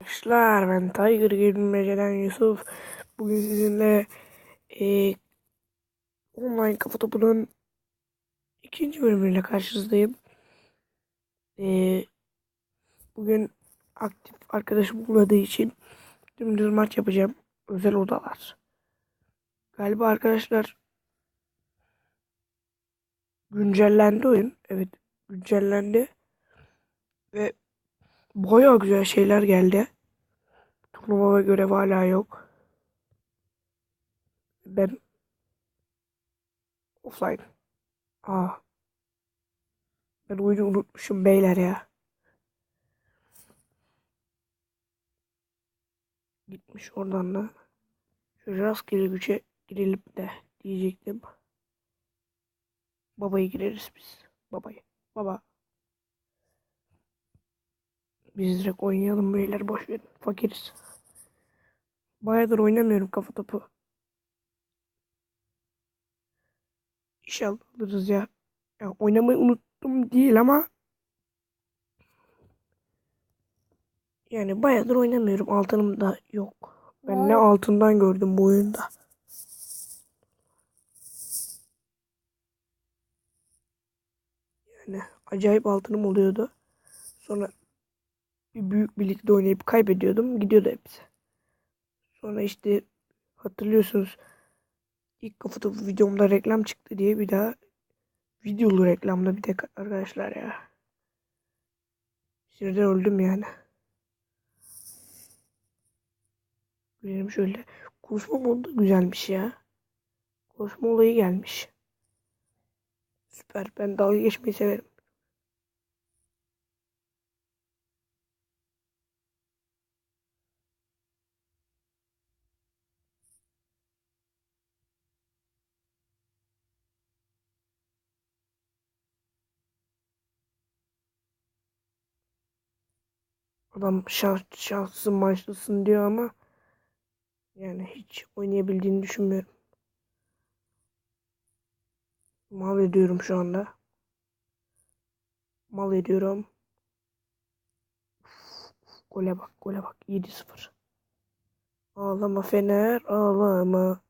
Arkadaşlar ben Tiger Gülmece'den Yusuf. Bugün sizinle e, online kafa topunun ikinci bölümüyle karşınızdayım. E, bugün aktif arkadaşım olmadığı için dümdüz maç yapacağım. Özel odalar. Galiba arkadaşlar güncellendi oyun. Evet güncellendi. Ve Baya güzel şeyler geldi. Turnuva ve görev hala yok. Ben offline. Aa. Ben oyunu unutmuşum beyler ya. Gitmiş oradan da. Şu rastgele güce girelim de diyecektim. Babayı gireriz biz. Babayı. Baba. Biz direkt oynayalım beyler boş verin. Fakiriz. Bayağıdır oynamıyorum kafa topu. İnşallah alırız ya. ya. Oynamayı unuttum değil ama yani bayağıdır oynamıyorum. Altınım da yok. Ben ne altından gördüm bu oyunda. Yani acayip altınım oluyordu. Sonra bir büyük birlikte oynayıp kaybediyordum. Gidiyordu hepsi. Sonra işte hatırlıyorsunuz ilk kafa topu videomda reklam çıktı diye bir daha videolu reklamda bir tek arkadaşlar ya. Sinirden öldüm yani. Benim şöyle konuşma modu güzelmiş ya. Konuşma olayı gelmiş. Süper. Ben dalga geçmeyi severim. Adam şans, şanslısın maçlısın diyor ama yani hiç oynayabildiğini düşünmüyorum. Mal ediyorum şu anda. Mal ediyorum. Uf, uf, gole bak gole bak 7-0. Ağlama Fener ağlama.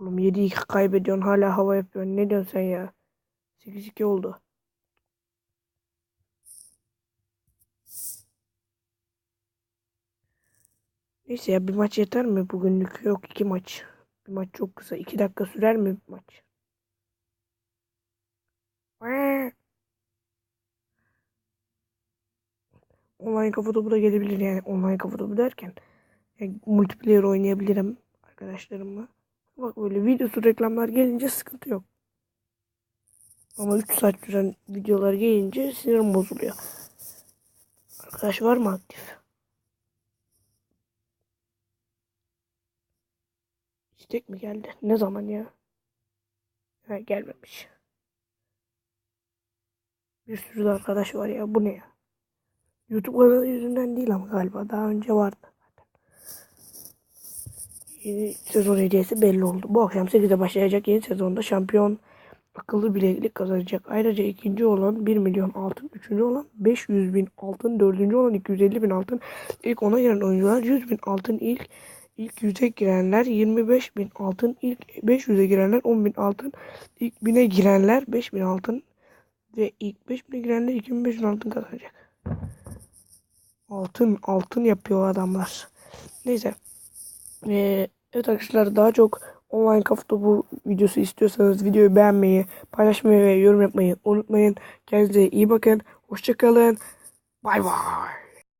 Oğlum 7-2 kaybediyorsun hala hava yapıyorsun. Ne diyorsun sen ya? 8-2 oldu. Neyse ya bir maç yeter mi bugünlük? Yok iki maç. Bir maç çok kısa. 2 dakika sürer mi bir maç? Online kafa topu da gelebilir yani. Online kafa topu derken yani multiplayer oynayabilirim arkadaşlarımla. Bak böyle videosu reklamlar gelince sıkıntı yok. Ama 3 saat süren videolar gelince sinirim bozuluyor. Arkadaş var mı aktif? İstek mi geldi? Ne zaman ya? Ha, gelmemiş. Bir sürü arkadaş var ya. Bu ne ya? YouTube kanalı yüzünden değil ama galiba. Daha önce vardı. Yeni sezon hediyesi belli oldu. Bu akşam 8'de başlayacak yeni sezonda şampiyon akıllı bileklik kazanacak. Ayrıca ikinci olan 1 milyon altın, üçüncü olan 500 bin altın, dördüncü olan 250 bin altın, ilk ona giren oyuncular 100 bin altın, ilk ilk 100'e girenler 25 bin altın, ilk 500'e girenler 10 bin altın, ilk 1000'e girenler 5 bin altın ve ilk 5000'e girenler 2500 altın kazanacak. Altın, altın yapıyor adamlar. Neyse. Evet arkadaşlar daha çok online kafa topu videosu istiyorsanız videoyu beğenmeyi, paylaşmayı ve yorum yapmayı unutmayın. Kendinize iyi bakın. Hoşçakalın. Bay bay.